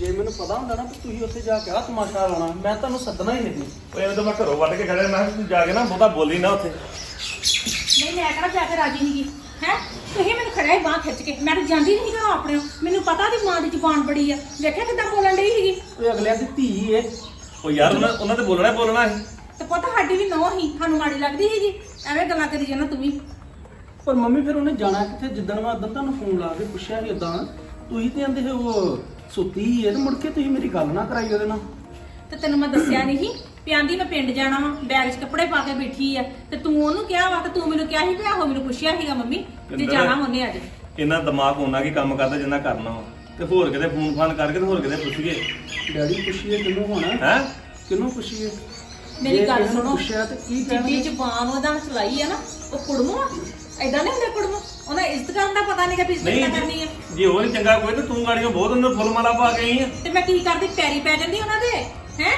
ਜੇ ਮੈਨੂੰ ਪਤਾ ਹੁੰਦਾ ਨਾ ਕਿ ਤੁਸੀਂ ਉੱਥੇ ਜਾ ਕੇ ਆ ਤਮਾਸ਼ਾ ਲਾਉਣਾ। ਮੈਂ ਤੁਹਾਨੂੰ ਸੱਦਣਾ ਹੀ ਨਹੀਂ। ਓਏ ਇਹਨੂੰ ਤਾਂ ਮੈਂ ਘਰੋਂ ਵੱਢ ਕੇ ਖੜਿਆ ਮੈਂ ਕਿਹਾ ਤੂੰ ਜਾ ਕੇ ਨਾ ਬਹੁਤਾ ਬੋਲੀ ਨਾ ਉੱਥੇ। ਨਹੀਂ ਮੈਂ ਕਿਹੜਾ ਜਾ ਕੇ ਰਾਜੀ ਨਹੀਂ ਗਈ ਹੈ? ਤੁਸੀਂ ਮੈਨੂੰ ਖੜਿਆ ਬਾਹ ਖਿੱਚ ਕੇ। ਮੈਂ ਤਾਂ ਜਾਂਦੀ ਨਹੀਂ ਘਰੋਂ ਆਪਣੇ ਮੈਨੂੰ ਪਤਾ ਦੀ ਮਾਂ ਦੀ ਜ਼ੁਬਾਨ ਬੜੀ ਆ। ਵੇਖਿਆ ਕਿੱਦਾਂ ਬੋਲਣ ਡਈ ਸੀਗੀ? ਉਹ ਅਗਲਿਆਂ ਦੀ ਧੀ ਏ। ਉਹ ਯਾਰ ਉਹਨਾਂ ਉਹਨਾਂ ਤੇ ਬੋਲਣਾ ਹੀ ਬੋਲਣਾ ਸੀ। ਤੇ ਪੁੱਤ ਸਾਡੀ ਵੀ ਨੋ ਹੀ ਸਾਨੂੰ ਮਾੜੀ ਲੱਗਦੀ ਸੀਗੀ। ਐਵੇਂ ਗੱਲਾਂ ਕਰੀ ਜਾਣਾ ਤੂੰ ਵੀ। ਪਰ ਮੰਮੀ ਫਿਰ ਉਹਨੇ ਜਾਣਾ ਕਿੱਥੇ? ਜਿੱਦਣ ਮੈਂ ਉਦੋਂ ਤੁਹਾਨੂੰ ਫੋਨ ਲਾ ਕੇ ਪੁੱਛਿਆ ਸੀ ਉਦਾਂ ਤੁਸੀਂ ਤੇ ਕਹਿੰਦੇ ਸੀ ਉਹ ਸੁੱਤੀ ਹੀ ਤੇ ਮੁੜ ਕੇ ਤੁਸੀਂ ਮੇਰੀ ਗੱਲ ਨਾ ਕਰਾਈ ਉਹਦੇ ਨਾਲ। ਤੇ ਤੈਨੂੰ ਮੈਂ ਦੱਸਿਆ ਨਹੀਂ ਸੀ ਵੀ ਆਂਦੀ ਮੈਂ ਪਿੰਡ ਜਾਣਾ ਵਾ ਬੈਗ 'ਚ ਕੱਪੜੇ ਪਾ ਕੇ ਬੈਠੀ ਆ। ਤੇ ਤੂੰ ਉਹਨੂੰ ਕਿਹਾ ਵਾ ਤੇ ਤੂੰ ਮੈਨੂੰ ਕਿਹਾ ਸੀ ਵੀ ਆਹੋ ਮੈਨੂੰ ਪੁੱਛਿਆ ਸੀਗਾ ਮੰਮੀ ਜੇ ਕਿੰਦਰ? ਜਾਣਾ ਉਹਨੇ ਅੱਜ। ਇਹਨਾਂ ਦਿਮਾਗ ਉਹਨਾਂ ਕੀ ਕੰਮ ਕਰਦਾ ਜਿੰਨਾ ਕਰਨਾ ਵਾ। ਤੇ ਹੋਰ ਕਿਤੇ ਫੋਨ ਫਾਨ ਕਰਕੇ ਤੇ ਹੋਰ ਕਿਤੇ ਪੁੱਛੀਏ। ਡੈਡੀ ਪੁੱਛੀਏ ਕਿਹਨੂੰ ਹੋਣਾ? ਹੈ? ਕਿਹਨੂੰ ਪੁੱਛੀਏ? ਮੇਰੀ ਜੇ ਗੱਲ ਸੁਣੋ ਪੁੱਛਿਆ ਤੇ ਕੀ ਜਿੱਡੀ ਕਹਿਣਾ ਜ਼ੁਬਾਨ ਉਹਦਾ ਚਲਾਈ ਆ ਨਾ ਉਹ ਕੁੜਮੋ ਆ? ਐਦਾਂ ਨਹੀਂ ਹੁੰਦੇ ਕੁੜਮੋ? ਉਹਨਾਂ ਇੱਜ਼ਤ ਕਰਨ ਦਾ ਪਤਾ ਨਹੀਂਗਾ ਵੀ ਇੱਜ਼ਤ ਨਹੀਂ ਕਿੱਦਾਂ ਕਰਨੀ ਆ ਜੇ ਉਹ ਨਹੀਂ ਚੰਗਾ ਕੋਈ ਤੇ ਤੂੰ ਗਾੜੀਆਂ ਬਹੁਤ ਉਹਨਾਂ ਫੁੱਲ ਮਾਲਾ ਪਾ ਕੇ ਆਈ ਆ। ਤੇ ਮੈਂ ਕੀ ਕਰਦੀ ਪੈਰੀ ਪੈ ਜਾਂਦੀ ਉਹਨਾਂ ਦੇ? ਹੈ?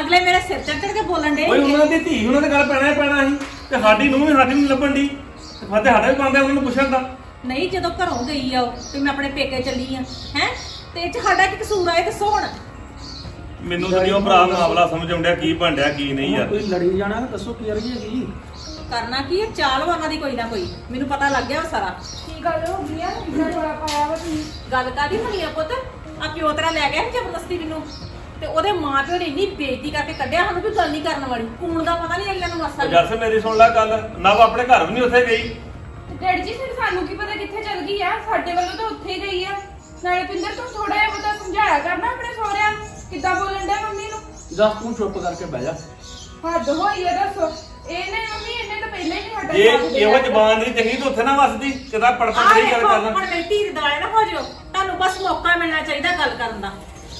ਅਗਲੇ ਮੇਰੇ ਸਿਰ ਚੜ ਚੜ ਕੇ ਬੋਲਣ ਦੇ ਓਏ ਉਹਨਾਂ ਦੀ ਧੀ ਉਹਨਾਂ ਦੇ ਗੱਲ ਪੈਣਾ ਹੀ ਪੈਣਾ ਸੀ। ਤੇ ਸਾਡੀ ਨੂੰ ਵੀ ਸਾਡੀ ਨਹੀਂ ਲੱਭਣ ਦੀ ਤੇ ਫਤੇ ਸਾਡਾ ਵੀ ਬੰਦਾ ਉਹਨਾਂ ਨੂੰ ਪੁੱਛਣ ਦਾ। ਨਹੀਂ ਜਦੋਂ ਘਰੋਂ ਗਈ ਆ ਉਹ ਤੇ ਮੈਂ ਆਪਣੇ ਪੇਕੇ ਚੱਲੀ ਆ। ਹੈ? ਤੇ ਇਹ ਚ ਸਾਡਾ ਕੀ ਕਸੂਰ ਆ ਇਹ ਦੱਸੋ ਹੁਣ। ਮੈਨੂੰ ਤਾਂ ਨਹੀਂ ਉਹ ਭਰਾ ਮਾਮਲਾ ਸਮਝ ਆਉਂਦਿਆ ਕੀ ਬਣਿਆ ਕੀ ਨਹੀਂ ਯਾਰ ਕੋਈ ਲੜੀ ਜਾਣਾ ਤਾਂ ਦੱਸੋ ਕੀ ਅਰਜੀ ਹੈਗੀ ਕਰਨਾ ਕੀ ਹੈ? ਚਾਲ ਵਾ ਉਹਨਾਂ ਦੀ ਕੋਈ ਨਾ ਕੋਈ। ਮੈਨੂੰ ਪਤਾ ਲੱਗ ਗਿਆ ਵਾ ਸਾਰਾ। ਕੀ ਗੱਲ ਹੋ ਗਈ ਆ? ਇੰਨਾ ਰੋਲਾ ਪਾਇਆ ਵਾ ਤੁਸੀਂ? ਗੱਲ ਕਾਦੀ ਹੋਣੀ ਆ ਪੁੱਤ? ਆ ਪਿਓ ਤੇਰਾ ਲੈ ਗਿਆ ਸੀ ਜ਼ਬਰਦਸਤੀ ਮੈਨੂੰ। ਤੇ ਉਹਦੇ ਮਾਂ ਪਿਓ ਨੇ ਇੰਨੀ ਬੇਇੱਜ਼ਤੀ ਕਰਕੇ ਕੱਢਿਆ ਸਾਨੂੰ ਵੀ ਗੱਲ ਨਹੀਂ ਕਰਨ ਵਾਲੀ। ਕੂਣ ਦਾ ਪਤਾ ਨਹੀਂ ਅਗਲੇ ਨੂੰ ਮਸਾ ਉਹ ਜਰਸ ਮੇਰੀ ਸੁਣ ਲੈ ਗੱਲ। ਨਾ ਉਹ ਆਪਣੇ ਘਰ ਵੀ ਨਹੀਂ ਉੱਥੇ ਗਈ। ਡੈਡੀ ਜੀ ਫਿਰ ਸਾਨੂੰ ਕੀ ਪਤਾ ਕਿੱਥੇ ਚਲ ਗਈ ਆ? ਸਾਡੇ ਵੱਲੋਂ ਤਾਂ ਉੱਥੇ ਹੀ ਗਈ ਆ। ਨਾਲੇ ਪਿੰਦਰ ਤੂੰ ਥੋੜਾ ਜਿਹਾ ਬਤਾ ਸਮਝਾਇਆ ਕਰਨਾ ਆਪਣੇ ਸਹੁਰਿਆਂ ਨੂੰ। ਕਿੱਦਾਂ ਬੋਲਣ ਡਿਆ ਮੰਮੀ ਨੂੰ? ਜਸ ਤੂੰ ਚੁੱਪ ਕਰਕੇ ਬਹਿ ਜਾ। ਹੱਦ ਹੋਈ ਆ ਦੱਸੋ। ਇਹਨੇ ਮੰਮੀ ਇਹਨੇ ਤਾਂ ਪਹਿਲਾਂ ਹੀ ਨਹੀਂ ਸਾਡਾ ਜੇ ਸਾਥ ਇਹੋ ਦੇਣਾ। ਜ਼ਬਾਨ ਦੀ ਚੰਗੀ ਤਾਂ ਉੱਥੇ ਨਾ ਵੱਸਦੀ ਕਿਦਾ ਪੜਪੜ ਆ ਨਹੀਂ ਗੱਲ ਵੇਖੋ ਕਰਨਾ। ਹੁਣ ਮੇਰੀ ਧੀ ਦੇ ਦੁਆਲੇ ਨਾ ਹੋ ਜਾਓ। ਤੁਹਾਨੂੰ ਬਸ ਮੌਕਾ ਮਿਲਣਾ ਚਾਹੀਦਾ ਗੱਲ ਕਰਨ ਦਾ।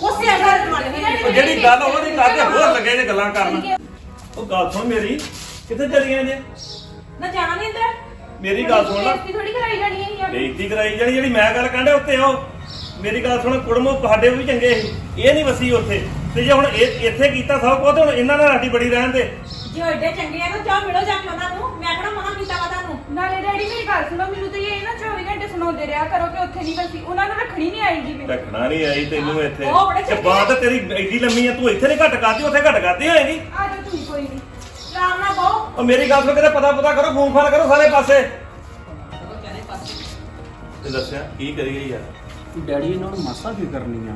ਉਸੇ ਗੱਲ ਦੁਆਲੇ ਹੋ ਜਾਓ। ਉਹ ਜਿਹੜੀ ਗੱਲ ਉਹਦੀ ਕਰਦੇ ਹੋਰ ਲੱਗੇ ਜੇ ਗੱਲਾਂ ਕਰਨ। ਉਹ ਗੱਲ ਸੁਣ ਮੇਰੀ ਕਿੱਥੇ ਚਲੀਆਂ ਜੇ? ਨਾ ਜਾਣਾ ਨਹੀਂ ਅੰਦਰ? ਮੇਰੀ ਗੱਲ ਸੁਣ ਲੈ। ਬੇਇੱਜ਼ਤੀ ਥੋੜੀ ਕਰਾਈ ਜਾਣੀ ਹੈ ਯਾਰ ਬੇਇੱਜ਼ਤੀ ਕਰਾਈ ਜਾਣੀ ਜਿਹੜੀ ਮੈਂ ਗੱਲ ਕਹਿੰਦਾ ਉੱਤੇ ਆਓ। ਮੇਰੀ ਗੱਲ ਸੁਣ ਕੁੜਮੋ ਤੁਹਾਡੇ ਵੀ ਚੰਗੇ ਸੀ। ਇਹ ਨਹੀਂ ਵਸੀ ਉੱਥੇ। ਤੇ ਜੇ ਹੁਣ ਇਹ ਇੱਥੇ ਕੀਤਾ ਸਭ ਕੁਝ ਤੇ ਹੁਣ ਇਹਨਾਂ ਨਾਲ ਸਾਡੀ ਬੜੀ ਰਹਿਣ ਦੇ। ਜੇ ਉਹ ਏਡੇ ਚੰਗੇ ਆ ਤਾਂ ਜਾਓ ਮਿਲੋ ਜਾ ਕੇ ਉਹਨਾਂ ਨੂੰ। ਮੈਂ ਕਿਹੜਾ ਮਨਾ ਕੀਤਾ ਵਾ ਤੁਹਾਨੂੰ? ਨਾਲੇ ਡੈਡੀ ਮੇਰੀ ਗੱਲ ਸੁਣੋ ਮੈਨੂੰ ਤਾਂ ਇਹ ਨਾ 24 ਘੰਟੇ ਸੁਣਾਉਂਦੇ ਰਿਹਾ ਕਰੋ ਕਿ ਉੱਥੇ ਨਹੀਂ ਬਸੀ। ਉਹਨਾਂ ਨੂੰ ਰੱਖਣੀ ਨਹੀਂ ਆਏਗੀ ਫਿਰ ਰੱਖਣਾ ਨਹੀਂ ਆਈ ਤੈਨੂੰ ਇੱਥੇ। ਉਹ ਬੜੇ ਤੇ ਚੰਗੇ ਬਾਤ ਤੇਰੀ ਐਡੀ ਲੰਮੀ ਆ ਤੂੰ ਇੱਥੇ ਨਹੀਂ ਘੱਟ ਕਰਦੀ ਉੱਥੇ ਘੱਟ ਕਰਦੀ ਹੋਏਗੀ। ਆ ਜਾ ਤੁਸੀਂ ਕੋਈ ਨਹੀਂ। ਆਰਾਮ ਨਾਲ ਬਹੁ। ਉਹ ਮੇਰੀ ਗੱਲ ਸੁਣ ਕਿਤੇ ਪਤਾ ਪਤਾ ਕਰੋ ਫੋਨ ਫਾਨ ਕਰੋ ਸਾਰੇ ਪਾਸੇ। ਤੇ ਦੱਸਿਆ ਕੀ ਕਰੀਏ ਯਾਰ ਡੈਡੀ ਇਹਨਾਂ ਨੂੰ ਮਾਸਾ ਕੀ ਕਰਨੀ ਆ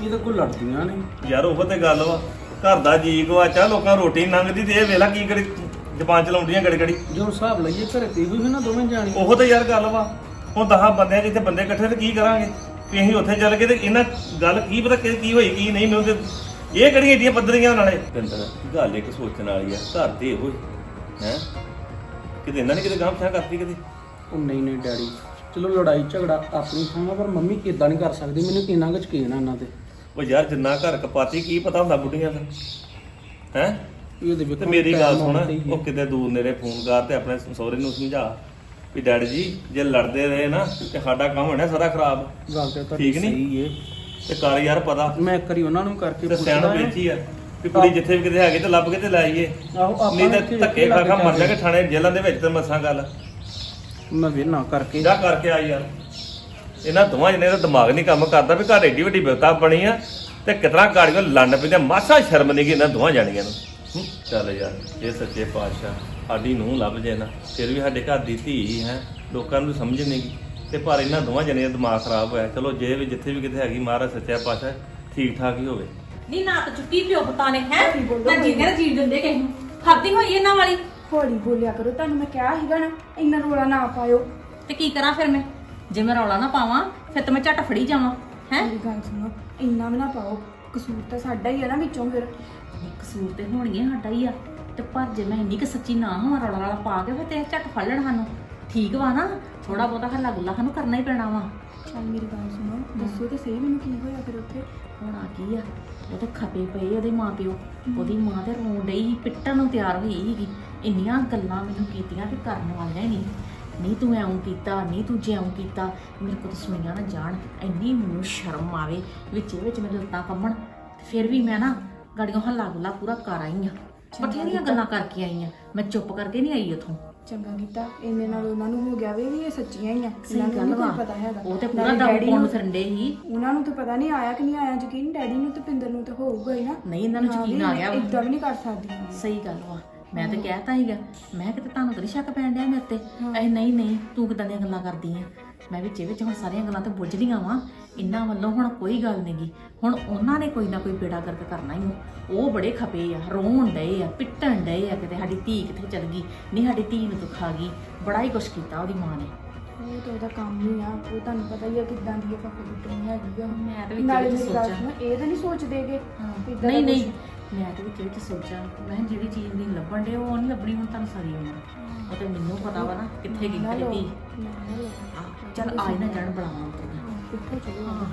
ਇਹ ਤਾਂ ਕੋਈ ਲੜਦੀਆਂ ਨੇ ਯਾਰ ਉਹ ਤੇ ਗੱਲ ਵਾ। ਘਰ ਦਾ ਜੀ ਗਵਾਚਾ ਲੋਕਾਂ ਰੋਟੀ ਲੰਘਦੀ ਤੇ ਇਹ ਵੇਲਾ ਕੀ ਕਰੀ ਜ਼ਬਾਨ ਚਲਾਉਂਦੀਆਂ ਗੜੀ ਗੜੀ ਜੋ ਹਿਸਾਬ ਲਈਏ ਘਰੇ ਤੇ ਵੀ ਨਾ ਦੋਵੇਂ ਜਾਣੀ। ਉਹ ਤੇ ਯਾਰ ਗੱਲ ਵਾ। ਹੁਣ ਦਹਾਂ ਬੰਦਿਆਂ ਜਿੱਥੇ ਬੰਦੇ ਇਕੱਠੇ ਤੇ ਕੀ ਕਰਾਂਗੇ? ਵੀ ਅਸੀਂ ਉੱਥੇ ਚੱਲ ਗਏ ਤੇ ਇਹਨਾਂ ਗੱਲ ਕੀ ਪਤਾ ਕਿ ਕੀ ਹੋਈ ਕੀ ਨਹੀਂ ਮੈਨੂੰ ਤੇ ਇਹ ਕਿਹੜੀਆਂ ਏਡੀਆਂ ਪੱਧਰੀਆਂ ਨਾਲੇ? ਪਿੰਦਰ ਗੱਲ ਇੱਕ ਸੋਚਣ ਵਾਲੀ ਆ। ਘਰ ਤੇ ਇਹੋ ਹੈ ਕਿਤੇ ਇਹਨਾਂ ਨੇ ਕਿਤੇ ਗਾਂਹ ਪਛਾਣ ਕਰਤੀ ਕਿਤੇ? ਉਹ ਨਹੀਂ ਨਹੀਂ ਡੈਡੀ। ਚਲੋ ਲੜਾਈ ਝਗੜਾ ਆਪਣੀ ਥਾਂ ਪਰ ਮੰਮੀ ਕਿਦਾਂ ਨਹੀਂ ਕਰ ਸਕਦੀ? ਮੈਨੂੰ ਕਿੰਨਾ ਕੁ ਯਕੀਨ ਆ ਇਹਨਾਂ ਤੇ। ਉਹ ਯਾਰ ਜਿੰਨਾ ਘਰ ਕਪਾਤੀ ਕੀ ਪਤਾ ਹੁੰਦਾ ਬੁੱਢੀਆਂ ਦਾ? ਹੈ? ਇਹ ਤੇ ਮੇਰੀ ਗੱਲ ਸੁਣ। ਉਹ ਕਿਤੇ ਦੂਰ ਨੇੜੇ ਫੋਨ ਕਰ ਤੇ ਆਪਣੇ ਸਹੁਰੇ ਨੂੰ ਸਮਝਾ ਵੀ ਡੈਡੀ ਜੀ ਜੇ ਲੜਦੇ ਰਹੇ ਨਾ ਤੇ ਸਾਡਾ ਕੰਮ ਹੋਣਾ ਸਾਰਾ ਖਰਾਬ। ਗੱਲ ਤੇ ਤੁਹਾਡੀ ਠੀਕ ਨੀ? ਸਹੀ ਤੇ ਕਰ ਯਾਰ ਪਤਾ। ਮੈਂ ਇੱਕ ਵਾਰੀ ਉਹਨਾਂ ਨੂੰ ਕਰਕੇ ਤੇ ਪੁੱਛਦਾ ਸਿਆਣਾ ਆ। ਵੇਚੀ ਆ ਵੀ ਕੁੜੀ ਜਿੱਥੇ ਵੀ ਕਿਤੇ ਹੈਗੀ ਤੇ ਲੱਭ ਕੇ ਤੇ ਲੈ ਆਈਏ। ਆਹੋ ਆਪਾਂ ਨਹੀਂ ਤਾਂ ਇੱਥੇ ਧੱਕੇ ਖਾ ਖਾ ਮਰ। ਜਾਗੇ ਥਾਣੇ ਜੇਲ੍ਹਾਂ ਦੇ ਵਿੱਚ ਤੇ ਮਸਾਂ ਗੱਲ। ਮੈਂ ਵੀ ਨਾ ਕਰਕੇ। ਜਾ ਕਰਕੇ ਆ ਯਾਰ। ਇਹਨਾਂ ਦੋਵਾਂ ਜਣੇ ਦਾ ਦਿਮਾਗ ਨਹੀਂ ਕੰਮ ਕਰਦਾ ਵੀ ਘਰ ਏਡੀ ਵੱਡੀ ਬਿਪਤਾ ਬਣੀ ਆ ਤੇ ਕਿਤਨਾ ਗਾੜੀਆਂ ਲੜਨ ਪੈਂਦੀਆਂ। ਮਾਸਾ ਸ਼ਰਮ ਨਹੀਂ ਕਿ ਇਹਨਾਂ ਦੋਵਾਂ ਜਾਣੀਆਂ ਨੂੰ। ਹੂੰ, ਚੱਲ ਯਾਰ ਇਹ ਸੱਚੇ ਪਾਤਸ਼ਾਹ ਸਾਡੀ ਨੂੰ ਲੱਭ ਜੇ ਨਾ ਫਿਰ ਵੀ ਸਾਡੇ ਘਰ ਦੀ ਧੀ ਹੈ ਲੋਕਾਂ ਨੂੰ ਸਮਝ ਨਹੀਂ ਗਈ। ਤੇ ਪਰ ਇਹਨਾਂ ਦੋਵਾਂ ਜਣਿਆਂ ਦਾ ਦਿਮਾਗ ਖਰਾਬ ਹੋਇਆ। ਚਲੋ ਜੇ ਵੀ ਜਿੱਥੇ ਵੀ ਕਿਤੇ ਹੈਗੀ ਮਹਾਰਾਜ ਸੱਚਾ ਪਾਤਸ਼ਾਹ ਠੀਕ ਠਾਕ ਹੀ ਹੋਵੇ। ਨਹੀਂ ਨਾ ਤਾਂ ਚੁੱਕੀ ਪਿਓ ਪਤਾ ਨੇ ਹੈ? ਨਾ ਜੀਂਦੇ ਨਾ ਜੀਣ ਦਿੰਦੇ ਕਿਸੇ ਨੂੰ। ਹੱਦੀ ਹੋਈ ਇਹਨਾਂ ਵਾਲੀ। ਹੌਲੀ ਬੋਲਿਆ ਕਰੋ ਤੁਹਾਨੂੰ ਮੈਂ ਕਿਹਾ ਸੀਗਾ ਨਾ ਇੰਨਾ ਰੋਲਾ ਨਾ ਪਾਇਓ। ਤੇ ਕੀ ਕਰਾਂ ਫਿਰ ਮੈਂ? ਜੇ ਮੈਂ ਰੌਲਾ ਨਾ ਪਾਵਾਂ ਫਿਰ ਤਾਂ ਮੈਂ ਝਟ ਫੜੀ ਜਾਵਾਂ ਹੈ? ਮੇਰੀ ਗੱਲ ਸੁਣੋ ਇੰਨਾ ਵੀ ਨਾ ਪਾਓ। ਕਸੂਰ ਤਾਂ ਸਾਡਾ ਹੀ ਆ ਨਾ ਵਿੱਚੋਂ ਫਿਰ। ਕਸੂਰ ਤੇ ਹੋਣੀ ਹੈ ਸਾਡਾ ਹੀ ਆ। ਤੇ ਪਰ ਜੇ ਮੈਂ ਇੰਨੀ ਕਿ ਸੱਚੀ ਨਾ ਹੋਵਾਂ ਰੌਲਾ ਰੌਲਾ ਪਾ ਕੇ ਫਿਰ ਤੇ ਝਟ ਫੜ ਲੈਣ ਸਾਨੂੰ। ਠੀਕ ਵਾ ਨਾ? ਥੋੜਾ ਬਹੁਤਾ ਹੱਲਾ ਗੁੱਲਾ ਸਾਨੂੰ ਕਰਨਾ ਹੀ ਪੈਣਾ ਵਾ। ਚੱਲ ਮੇਰੀ ਗੱਲ ਸੁਣੋ ਦੱਸੋ ਤੇ ਸਹੀ ਮੈਨੂੰ ਕੀ ਹੋਇਆ ਫਿਰ ਉੱਥੇ? ਹੋਣਾ ਕੀ ਆ? ਉਹ ਤਾਂ ਖਪੇ ਪਏ ਉਹਦੇ ਮਾਪਿਓ। ਉਹਦੀ ਮਾਂ ਤੇ ਰੋਣ ਡਈ ਸੀ ਪਿੱਟਣ ਨੂੰ ਤਿਆਰ ਹੋਈ ਸੀਗੀ। ਇੰਨੀਆਂ ਗੱਲਾਂ ਮੈਨੂੰ ਕੀਤੀਆਂ ਕਿ ਕਰਨ ਵਾਲੀਆਂ ਹੀ ਨਹੀਂ ਨਹੀਂ ਤੂੰ ਐਉਂ ਕੀਤਾ ਨਹੀਂ ਤੂੰ ਜਿਉਂ ਕੀਤਾ ਮੇਰੇ ਕੋਲ ਸੁਣੀਆਂ ਨਾ ਜਾਣ ਇੰਨੀ ਮੈਨੂੰ ਸ਼ਰਮ ਆਵੇ ਵਿੱਚ ਵਿੱਚ ਮੇਰੇ ਲੱਤਾਂ ਕੰਬਣ ਤੇ ਫਿਰ ਵੀ ਮੈਂ ਨਾ ਗਾੜੀਆਂ ਹੱਲਾ ਗੁੱਲਾ ਪੂਰਾ ਕਰ ਆਈ ਆ ਬਥੇਰੀਆਂ ਗੱਲਾਂ ਕਰਕੇ ਆਈ ਆ ਮੈਂ ਚੁੱਪ ਕਰਕੇ ਨਹੀਂ ਆਈ ਉਥੋਂ। ਚੰਗਾ ਕੀਤਾ। ਇੰਨੇ ਨਾਲ ਉਹਨਾਂ ਨੂੰ ਹੋ ਗਿਆ ਵੀ ਇਹ ਸੱਚੀਆਂ ਹੀ ਆ। ਇਹਨਾਂ ਨੂੰ ਗੱਲ ਨੀ ਵਾ। ਕੋਈ ਪਤਾ ਹੈਗਾ। ਉਹ ਤੇ ਪੂਰਾ ਡੈਡੀ ਪਾਉਣ ਨੂੰ- ਫਿਰਦੇ ਸੀ ਉਹਨਾਂ ਨੂੰ ਤਾਂ ਪਤਾ ਨਹੀਂ ਆਇਆ ਕਿ ਨਹੀਂ ਆਇਆ ਯਕੀਨ ਡੈਡੀ ਨੂੰ ਤੇ ਪਿੰਦਰ ਨੂੰ ਤਾਂ ਹੋਊਗਾ ਹੀ ਨਾ। ਨਹੀਂ ਇਹਨਾਂ ਨੂੰ ਯਕੀਨ ਆ ਗਿਆ। ਇਦਾਂ ਵੀ ਨਹੀਂ ਕਰ ਸਕਦੀਆਂ। ਸਹੀ ਗੱਲ ਵਾ। ਮੈਂ ਤਾਂ ਕਹਿਤਾ ਹੀਗਾ ਮੈਂ ਕਿਤੇ ਤੁਹਾਨੂੰ ਤਾਂ ਨੀ ਸ਼ੱਕ ਪੈਣ ਡਿਆ ਮੇਰੇ ਤੇ। ਐ ਨਹੀਂ ਨਹੀਂ ਤੂੰ ਕਿਦਾਂ ਦੀਆਂ ਗੱਲਾਂ ਕਰਦੀ ਆ? ਮੈਂ ਵਿੱਚੇ ਵਿੱਚ ਹੁਣ ਸਾਰੀਆਂ ਗੱਲਾਂ ਤੇ ਬੁੱਝਦੀਆਂ ਵਾਂ। ਇਹਨਾਂ ਵੱਲੋਂ ਹੁਣ ਕੋਈ ਗੱਲ ਨਹੀਂਗੀ ਹੁਣ ਉਹਨਾਂ ਨੇ ਕੋਈ ਨਾ ਕੋਈ ਬੇੜਾ ਗਰਕ ਕਰਨਾ ਹੀ। ਉਹ ਬੜੇ ਖਪੇ ਆ ਰੋਣ ਡਏ ਆ ਪਿੱਟਣ ਡਏ ਆ ਕਿਤੇ ਸਾਡੀ ਧੀ ਕਿੱਥੇ ਚਲ ਗਈ ਨਹੀਂ ਸਾਡੀ ਧੀ ਨੂੰ ਦੁੱਖ ਆ ਗਈ। ਬੜਾ ਹੀ ਕੁਛ ਕੀਤਾ ਉਹਦੀ ਮਾਂ ਨੇ। ਉਹ ਤਾਂ ਉਹਦਾ ਕੰਮ ਹੀ ਆ ਉਹ ਤੁਹਾਨੂੰ ਪਤਾ ਹੀ ਆ ਕਿਦਾਂ ਦੀ ਇਹ ਹੈਗੀ ਆ ਮੈਂ ਤਾਂ ਵਿੱਚ ਨਾਲੇ ਵਿੱਚ ਮੇਰੀ ਗੱਲ ਸੋਚਾਂ। ਸੁਣੋ, ਇਹ ਤਾਂ ਨਹੀਂ ਸੋਚਦੇਗੇ ਨਹੀਂ ਨਹੀਂ। ਮੈਂ ਤੇ ਵਿੱਚ ਵਿੱਚ ਸੋਚਾਂ ਮੈਂ ਕਿਹਾ ਜਿਹੜੀ ਚੀਜ਼ ਦੀ ਲੱਭਣ ਦੇ ਉਹ ਨਹੀਂ ਲੱਭਣੀ ਹੁਣ ਤੁਹਾਨੂੰ ਸਾਰੀ ਉਮਰ। ਉਹ ਤੇ ਮੈਨੂੰ ਪਤਾ ਵਾ ਨਾ ਕਿੱਥੇ ਗਈ ਤੇਰੀ ਧੀ। ਚੱਲ ਆਈ ਨਾ ਜਾਣ ਤੈਨੂੰ ਦੇਖੋ ਚਲੋ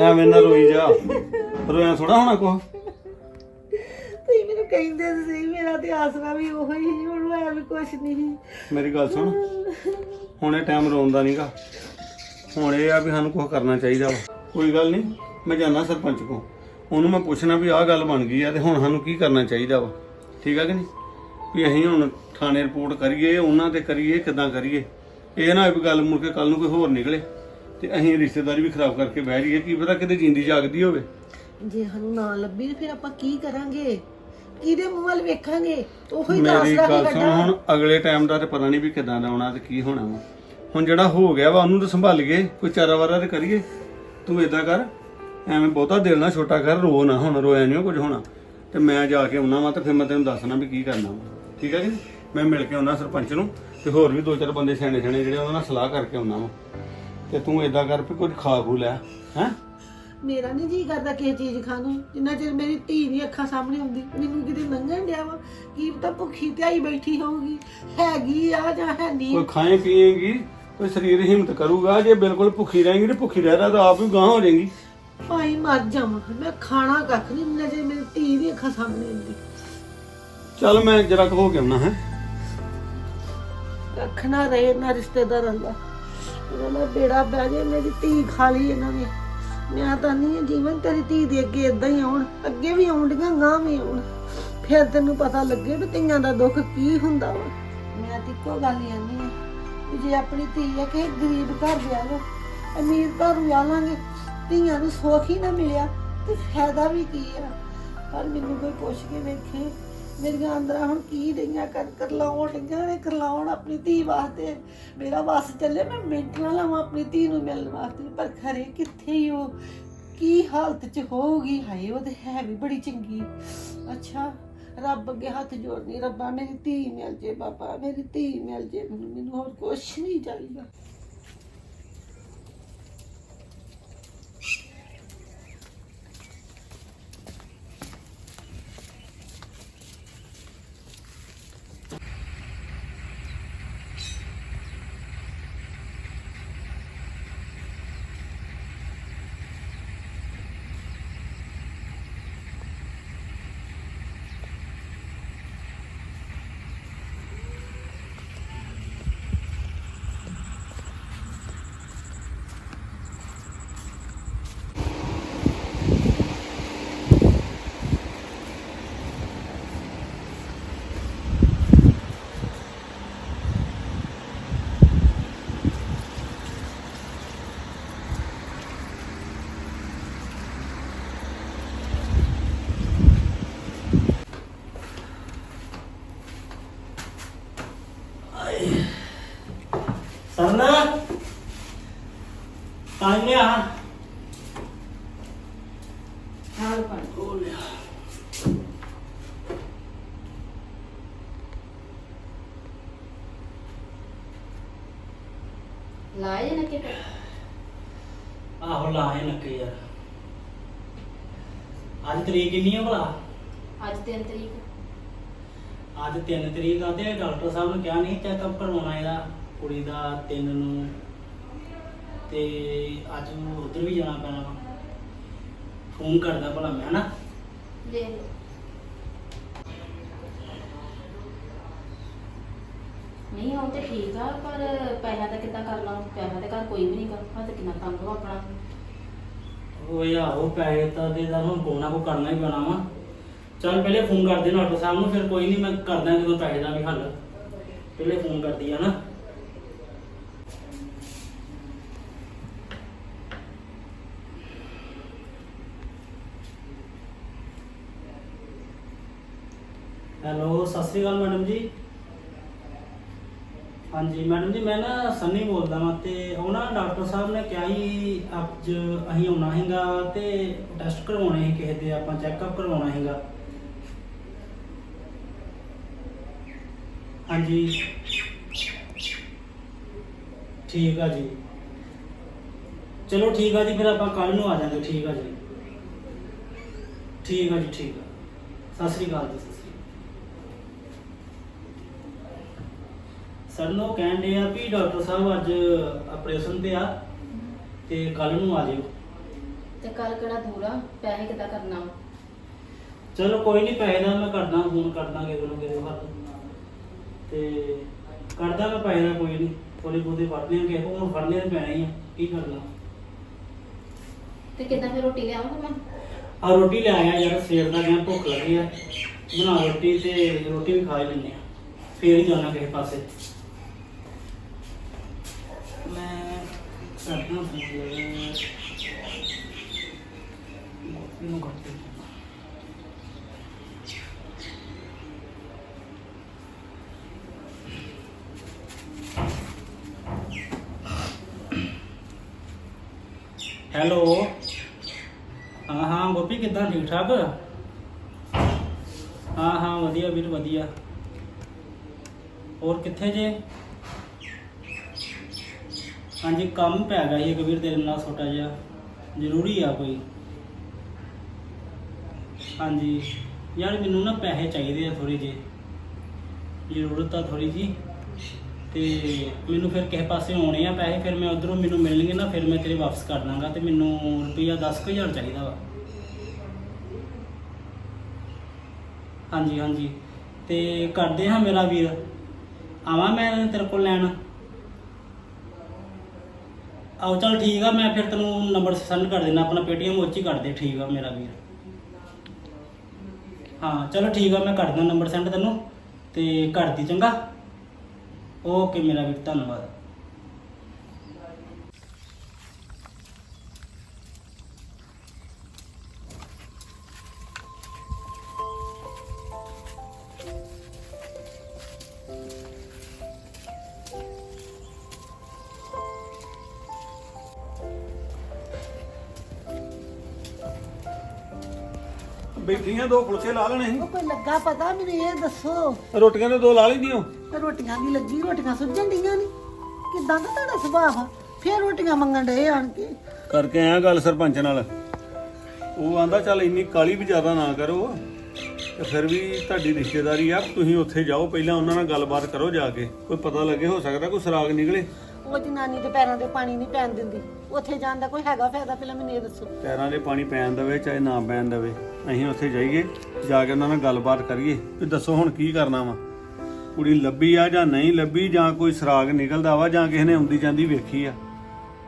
ਐਵੇਂ ਨਾ ਰੋਈ ਜਾ। ਰੋਇਆ ਥੋੜਾ ਹੋਣਾ ਕੋ ਤੁਸੀਂ ਮੈਨੂੰ ਕਹਿੰਦੇ ਸੀ ਮੇਰਾ ਤੇ ਆਸਰਾ ਵੀ ਉਹੋ ਹੀ ਸੀ, ਹੁਣ ਹੋਇਆ ਵੀ ਕੁਛ ਨਹੀਂ ਮੇਰੀ ਗੱਲ ਸੁਣ। ਹੁਣ ਟਾਈਮ ਰੋਣ ਦਾ ਨਹੀਂਗਾ ਹੁਣ ਇਹ ਆ ਵੀ ਸਾਨੂੰ ਕੁਝ ਕਰਨਾ ਚਾਹੀਦਾ ਵਾ। ਕੋਈ ਗੱਲ ਨਹੀਂ ਮੈਂ ਜਾਣਾ ਸਰਪੰਚ ਕੋ ਉਹਨੂੰ ਮੈਂ ਪੁੱਛਣਾ ਵੀ ਆਹ ਗੱਲ ਬਣ ਗਈ ਆ ਤੇ ਹੁਣ ਸਾਨੂੰ ਕੀ ਕਰਨਾ ਚਾਹੀਦਾ ਵਾ। ਠੀਕ ਆ ਕਿ ਨਹੀਂ? ਵੀ ਅਸੀਂ ਹੁਣ ਥਾਣੇ ਰਿਪੋਰਟ ਕਰੀਏ ਉਹਨਾਂ ਤੇ ਕਰੀਏ ਕਿਦਾਂ ਕਰੀਏ। ਇਹ ਨਾ ਵੀ ਗੱਲ ਮੁੜ ਕੇ ਕੱਲ ਨੂੰ ਕੋਈ ਹੋਰ ਨਿਕਲੇ ਤੇ ਅਸੀਂ ਰਿਸ਼ਤੇਦਾਰੀ ਵੀ ਖਰਾਬ ਕਰਕੇ ਬਹਿ ਜਾਈਏ। ਕੀ ਪਤਾ ਕਿਤੇ ਜਿੰਦੀ ਜਾਗਦੀ ਹੋਵੇ। ਜੇ ਸਾਨੂੰ ਨਾ ਲੱਭੀ ਫਿਰ ਆਪਾਂ ਕੀ ਕਰਾਂਗੇ? ਕਿਹਦੇ ਮੂੰਹ ਵੱਲ ਵੇਖਾਂਗੇ? ਉਹੋ ਮੇਰੀ ਗੱਲ ਸੁਣ ਕੱਢਾਂ ਹੁਣ ਅਗਲੇ ਟਾਈਮ ਦਾ ਤੇ ਪਤਾ ਨਹੀਂ ਵੀ ਕਿਦਾਂ ਦਾ ਆਉਣਾ ਤੇ ਕੀ ਹੋਣਾ ਵਾ। ਹੁਣ ਜਿਹੜਾ ਹੋ ਗਿਆ ਵਾ ਉਹਨੂੰ ਤਾਂ ਸੰਭਾਲੀਏ ਕੋਈ ਚਾਰਾ ਵਾਰਾ ਤੇ ਕਰੀਏ। ਤੂੰ ਏਦਾਂ ਕਰ ਐਵੇਂ ਬਹੁਤਾ ਦਿਲ ਨਾ ਛੋਟਾ ਕਰ ਰੋ ਨਾ ਹੁਣ ਰੋਇਆ ਨਹੀਂ ਕੁਝ ਹੋਣਾ। ਤੇ ਮੈਂ ਜਾ ਕੇ ਆਉਣਾ ਵਾ ਤੇ ਫਿਰ ਮੈਂ ਤੈਨੂੰ ਦੱਸਣਾ ਵੀ ਕੀ ਕਰਨਾ ਵਾ। ਠੀਕ ਹੈ ਜੀ? ਮੈਂ ਮਿਲ ਕੇ ਆਉਣਾ ਸਰਪੰਚ ਨੂੰ ਤੇ ਹੋਰ ਵੀ ਦੋ ਚਾਰ ਬੰਦੇ ਸਿਆਣੇ ਸਿਆਣੇ ਜਿਹੜੇ ਉਹਨਾਂ ਨਾਲ ਸਲਾਹ ਕਰਕੇ ਆਉਣਾ ਵਾ। ਤੇ ਤੂੰ ਏਦਾਂ ਕਰ ਵੀ ਕੁਝ ਖਾ ਖੂ ਲੈ ਹੈ? ਮੇਰਾ ਨਹੀਂ ਜੀ ਕਰਦਾ ਕਿਸੇ ਚੀਜ਼ ਖਾਣ ਨੂੰ। ਜਿੰਨਾ ਚਿਰ ਮੇਰੀ ਧੀ ਨਹੀਂ ਅੱਖਾਂ ਸਾਹਮਣੇ ਹੁੰਦੀ ਮੈਨੂੰ ਕਿਤੇ ਲੰਘਣ ਡਿਆ ਵਾ। ਕੀ ਪਤਾ ਭੁੱਖੀ ਧਿਆਈ ਬੈਠੀ ਹੋਊਗੀ ਹੈਗੀ ਆ ਜਾਂ ਹੈ ਨਹੀਂ ਕੋਈ ਖਾਏ ਪੀਏਗੀ ਕੋਈ ਸਰੀਰ ਹਿੰਮਤ ਕਰੂਗਾ ਜੇ ਬਿਲਕੁਲ ਭੁੱਖੀ ਰਹੇਗੀ ਤੇ ਭੁੱਖੀ ਰਹਿਦਾ ਤਾਂ ਆਪ ਹੀ ਗਾਂ ਹੋ ਜਾਏਗੀ। ਭਾਈ ਮਰ ਜਾਵਾਂ ਮੈਂ ਖਾਣਾ ਕੱਖ ਨਹੀਂ ਜਿੰਨਾ ਚਿਰ ਮੇਰੀ ਧੀ ਦੀ ਅੱਖਾਂ ਸਾਹਮਣੇ ਹੁੰਦੀ ਚੱਲ ਮੈਂ ਜਰਾ ਹੋ ਕੇ ਆਉਣਾ ਹੈ। ਨਾ ਰਹੇ ਨਾ ਰਿਸ਼ਤੇਦਾਰਾਂ ਦਾ। ਉਹਨਾਂ ਦਾ ਬੇੜਾ ਬਹਿ ਜੇ ਮੇਰੀ ਧੀ ਖਾ ਲਈ ਇਹਨਾਂ ਨੇ। ਮੈਂ ਤਾਂ ਨਹੀਂ ਜੀਵਨ ਤੇਰੀ ਧੀ ਦੇ ਅੱਗੇ ਇਦਾਂ ਹੀ ਆਉਣ। ਅੱਗੇ ਵੀ ਆਉਂਦੀਆਂ ਗਾਂ ਵੀ ਆਉਣ। ਫਿਰ ਤੈਨੂੰ ਪਤਾ ਲੱਗੇ ਵੀ ਧੀਆਂ ਦਾ ਦੁੱਖ ਕੀ ਹੁੰਦਾ ਵਾ। ਮੈਂ ਤੇ ਇੱਕੋ ਗੱਲ ਹੀ ਆਨੀ ਆ। ਕਿ ਜੇ ਆਪਣੀ ਧੀ ਹੈ ਕਿ ਗਰੀਬ ਘਰ ਵਿਆਹ ਲੋ ਅਮੀਰ ਘਰ ਵਿਆਹ ਲਾਂਗੇ, ਧੀਆਂ ਨੂੰ ਸੁੱਖ ਹੀ ਨਾ ਮਿਲਿਆ, ਤੇ ਫਾਇਦਾ ਵੀ ਕੀ ਆ? ਪਰ ਮੈਨੂੰ ਕੋਈ ਪੁੱਛ ਕੇ ਵੇਖੇ, ਮੇਰੀਆਂ ਅੰਦਰਾਂ ਹੁਣ ਕੀ ਡਈਆਂ ਕਰ ਕਰ ਲਾਉਣ ਡਈਆਂ ਨੇ, ਕਰਲਾਉਣ ਆਪਣੀ ਧੀ ਵਾਸਤੇ। ਮੇਰਾ ਵਸ ਚੱਲੇ, ਮੈਂ ਮਿੰਟ ਨਾ ਲਾਵਾਂ ਆਪਣੀ ਧੀ ਨੂੰ ਮਿਲਣ ਵਾਸਤੇ, ਪਰ ਖਰੇ ਕਿੱਥੇ ਹੀ ਉਹ, ਕੀ ਹਾਲਤ 'ਚ ਹੋਊਗੀ? ਹਾਏ, ਉਹ ਤੇ ਹੈ ਵੀ ਬੜੀ ਚੰਗੀ। ਅੱਛਾ। ਰੱਬ ਅੱਗੇ ਹੱਥ ਜੋੜਨੀ, ਰੱਬਾ ਮੇਰੀ ਧੀ ਮਿਲ ਜੇ ਬਾਬਾ, ਮੇਰੀ ਧੀ ਮਿਲ ਜੇ, ਮੈਨੂੰ ਮੈਨੂੰ ਹੋਰ ਕੁਛ ਨਹੀਂ ਚਾਹੀਦਾ। ਪਾਣੀ ਲਿਆ। ਹਾਲ ਪਰ ਲਾਏ ਨਾ ਕਿ ਆਹੋ ਲਾਏ ਨੱਕੇ ਯਾਰ। ਅੱਜ ਤਰੀਕ ਕਿੰਨੀ ਆ ਭਲਾ? ਅੱਜ 3 ਤਰੀਕ। ਅੱਜ 3 ਤਰੀਕ ਆ ਤੇ ਡਾਕਟਰ ਸਾਹਿਬ ਨੇ ਕਿਹਾ ਨਹੀਂ ਚੈੱਕਅਪ ਕਰਵਾਉਣਾ ਇਹਦਾ। ਕੁੜੀ ਦਾ 3 ਨੂੰ ਤੇ ਅੱਜ ਨੂੰ ਉਧਰ ਵੀ ਜਾਣਾ ਪੈਣਾ ਵਾ। ਫੋਨ ਕਰਦਾ ਭਲਾ ਮੈਂ ਨਾ। ਨਹੀਂ ਉਹ ਤੇ ਠੀਕ ਆ ਪਰ ਪੈਸਾ ਤਾਂ ਕਿੱਦਾਂ ਕਰਨਾ? ਪੈਸਾ ਤੇ ਘਰ ਕੋਈ ਵੀ ਨਹੀਂਗਾ ਹੱਥ ਕਿੰਨਾ ਤੰਗ ਵਾ ਆਪਣਾ। ਉਹ ਯਾਰ ਉਹ ਪੈਸੇ ਤਾਂ ਦੇ ਦਾ ਹੁਣ ਕੋਨਾ ਕੋ ਕਰਨਾ ਹੀ ਪੈਣਾ ਵਾ। ਚੱਲ ਪਹਿਲੇ ਫੋਨ ਕਰ ਦੇ ਡਾਕਟਰ ਸਾਹਿਬ ਨੂੰ ਫਿਰ ਕੋਈ ਨਹੀਂ ਮੈਂ ਕਰਦਾ ਜਦੋਂ ਪੈਸੇ ਦਾ ਵੀ ਹੱਲ। ਪਹਿਲੇ ਫੋਨ ਕਰਦੀ ਆ ਨਾ ਹੈਲੋ ਸਤਿ ਸ਼੍ਰੀ ਅਕਾਲ ਮੈਡਮ ਜੀ। ਹਾਂਜੀ, ਮੈਡਮ ਜੀ, ਮੈਂ ਨਾ ਸੰਨੀ ਬੋਲਦਾ ਹਾਂ ਤੇ ਉਹ ਨਾ ਡਾਕਟਰ ਸਾਹਿਬ ਨੇ ਕਿਹਾ ਸੀ, ਅੱਜ ਅਸੀਂ ਆਉਣਾ ਹੈਗਾ ਤੇ ਟੈਸਟ ਕਰਵਾਉਣੇ ਸੀ ਕਿਸੇ ਦੇ, ਆਪਾਂ ਚੈੱਕਅਪ ਕਰਵਾਉਣਾ ਹੈਗਾ ਹਾਂਜੀ। ਠੀਕ ਆ ਜੀ। ਚਲੋ ਠੀਕ ਆ ਜੀ, ਫਿਰ ਆਪਾਂ ਕੱਲ ਨੂੰ ਆ ਜਾਵਾਂਗੇ ਠੀਕ ਆ ਜੀ। ਠੀਕ ਆ ਜੀ, ਠੀਕ ਆ। ਸਤਿ ਸ੍ਰੀ ਅਕਾਲ ਜੀ ਸਤਿ ਸ੍ਰੀ ਨੂੰ ਕਹਿੰਦੇ ਆ ਵੀ ਡਾਕਟਰ ਸਾਹਿਬ ਅੱਜ ਆਪਰੇਸ਼ਨ ਤੇ ਆ ਤੇ ਕੱਲ ਨੂੰ ਆ ਜਿਓ। ਤੇ ਕੱਲ ਕਿਹੜਾ ਦੂਰ ਆ? ਪੈਸੇ ਕਿੱਦਾਂ ਕਰਨਾ ਵਾ? ਚਲੋ ਕੋਈ ਨਹੀਂ ਪੈਸੇ ਦਾ ਮੈਂ ਕਰਦਾ ਫੋਨ ਕਰਦਾ ਕਿਸੇ ਨੂੰ ਕਿਸੇ ਹੱਥ ਤੇ ਕਰਦਾ ਮੈਂ ਪੈਸੇ ਦਾ ਕੋਈ ਨਹੀਂ ਥੋੜੇ ਬਹੁਤੇ ਫੜਨੇ ਆ ਕਿਸੇ ਕੋਲ ਹੁਣ ਫੜਨੇ ਤੇ ਪੈਣੇ ਹੀ ਆ ਕੀ ਕਰਨਾ। ਤੇ ਕਿੱਦਾਂ ਫਿਰ ਰੋਟੀ ਲਿਆਉਂਗਾ ਮੈਂ? ਆ ਰੋਟੀ ਲੈ ਆਇਆ ਯਾਰ ਸਵੇਰ ਦਾ ਗਿਆ ਭੁੱਖ ਲੱਗੀ ਆ। ਬਣਾ ਰੋਟੀ ਤੇ ਰੋਟੀ ਵੀ ਖਾ ਹੀ ਲੈਂਦੇ ਆ। ਫੇਰ ਹੀ ਜਾਣਾ ਕਿਸੇ ਪਾਸੇ ਮੈਂ ਕਰਦਾ ਫੋਨ ਇਹਨੂੰ ਕੱਟ ਹੈਲੋ। ਹਾਂ ਹਾਂ, ਗੋਪੀ, ਕਿੱਦਾਂ? ਠੀਕ ਠਾਕ ਹਾਂ ਹਾਂ, ਵਧੀਆ ਵੀਰ, ਵਧੀਆ। ਹੋਰ ਕਿੱਥੇ ਜੇ? ਹਾਂਜੀ, ਕੰਮ ਪੈ ਗਿਆ ਸੀ ਇੱਕ ਵੀਰ ਤੇਰੇ ਨਾਲ ਛੋਟਾ ਜਿਹਾ। ਜ਼ਰੂਰੀ ਆ ਕੋਈ। ਹਾਂਜੀ। ਯਾਰ, ਮੈਨੂੰ ਨਾ ਪੈਸੇ ਚਾਹੀਦੇ ਆ ਥੋੜੇ ਜਿਹੇ। ਜ਼ਰੂਰਤ ਆ ਥੋੜੀ ਜੀ ਤੇ ਮੈਨੂੰ ਫਿਰ ਕਿਸੇ ਪਾਸੇ ਆਉਣੇ ਆ ਪੈਸੇ, ਫਿਰ ਮੈਂ ਉਧਰੋਂ ਮੈਨੂੰ ਮਿਲਣਗੇ ਨਾ, ਫਿਰ ਮੈਂ ਤੇਰੇ ਵਾਪਸ ਕਰ ਦਾਂਗਾ ਤੇ ਮੈਨੂੰ ਰੁਪਈਆ 10000 ਚਾਹੀਦਾ ਵਾ। ਹਾਂਜੀ ਹਾਂਜੀ। ਤੇ ਕਰਦੇ ਹਾਂ ਮੇਰਾ ਵੀਰ। ਆਵਾਂ ਮੈਂ ਤੇਰੇ ਕੋਲ ਲੈਣ? ਆਓ ਚੱਲ ਠੀਕ ਆ, ਮੈਂ ਫਿਰ ਤੈਨੂੰ ਨੰਬਰ ਸੈਂਡ ਕਰ ਦੇਣਾ ਆਪਣਾ ਪੇਟੀਐਮ ਉੱਚ ਹੀ ਕਰ ਦੇ, ਠੀਕ ਆ ਮੇਰਾ ਵੀਰ। ਹਾਂ, ਚਲੋ ਠੀਕ ਆ, ਮੈਂ ਕਰਦਾ ਨੰਬਰ ਸੈਂਡ ਤੈਨੂੰ, ਤੇ ਕਰ ਦੀ ਚੰਗਾ। ਓਕੇ ਮੇਰਾ ਵੀਰ, ਧੰਨਵਾਦ। ਫੁਲਕੇ ਲਾ ਲੈਣੇ ਉਹ ਕੋਈ ਲੱਗਾ ਪਤਾ ਮੈਨੂੰ ਇਹ ਦੱਸੋ। ਰੋਟੀਆਂ ਦੇ ਦੋ ਲਾ ਲੈਂਦੀਆਂ ਤੇ ਰੋਟੀਆਂ ਦੀ ਲੱਗੀ ਰੋਟੀਆਂ ਸੁੱਜਣ ਡੀਆਂ ਨਹੀਂ ਕਿਦਾਂ ਦਾ ਤੁਹਾਡਾ ਸੁਭਾਅ ਆ? ਫੇਰ ਰੋਟੀਆਂ ਮੰਗਣ ਡਏ ਆਣ ਕੇ। ਕਰਕੇ ਆਇਆ ਗੱਲ ਸਰਪੰਚ ਨਾਲ। ਉਹ ਆਂਦਾ ਚੱਲ ਇੰਨੀ ਕਾਲੀ ਵੀ ਜ਼ਿਆਦਾ ਨਾ ਕਰੋ। ਤੇ ਫਿਰ ਵੀ ਤੁਹਾਡੀ ਰਿਸ਼ਤੇਦਾਰੀ ਆ ਤੁਸੀਂ ਉੱਥੇ ਜਾਓ ਪਹਿਲਾਂ ਉਹਨਾਂ ਨਾਲ ਗੱਲਬਾਤ ਕਰੋ ਜਾ ਕੇ। ਕੋਈ ਪਤਾ ਲੱਗੇ ਹੋ ਸਕਦਾ ਕੋਈ ਸਰਾਗ ਨਿਕਲੇ। ਉਹ ਜਨਾਨੀ ਦੇ ਪੈਰਾਂ ਤੇ ਪਾਣੀ ਨਹੀਂ ਪੈਣ ਦਿੰਦੀ। ਉੱਥੇ ਜਾਣ ਦਾ ਕੋਈ ਹੈਗਾ ਫਾਇਦਾ ਪਹਿਲਾਂ ਮੈਨੂੰ ਇਹ ਦੱਸੋ। ਪੈਰਾਂ ਦੇ ਪਾਣੀ ਪੈਣ ਦਵੇ ਚਾਹੇ ਨਾ ਪੈਣ ਦਵੇ। ਅਸੀਂ ਉੱਥੇ ਜਾਈਏ ਜਾ ਕੇ ਉਹਨਾਂ ਨਾਲ ਗੱਲਬਾਤ ਕਰੀਏ ਵੀ ਦੱਸੋ ਹੁਣ ਕੀ ਕਰਨਾ ਵਾ। ਕੁੜੀ ਲੱਭੀ ਆ ਜਾਂ ਨਹੀਂ ਲੱਭੀ ਜਾਂ ਕੋਈ ਸਰਾਗ ਨਿਕਲਦਾ ਵਾ ਜਾਂ ਕਿਸੇ ਨੇ ਆਉਂਦੀ ਜਾਂਦੀ ਵੇਖੀ ਆ।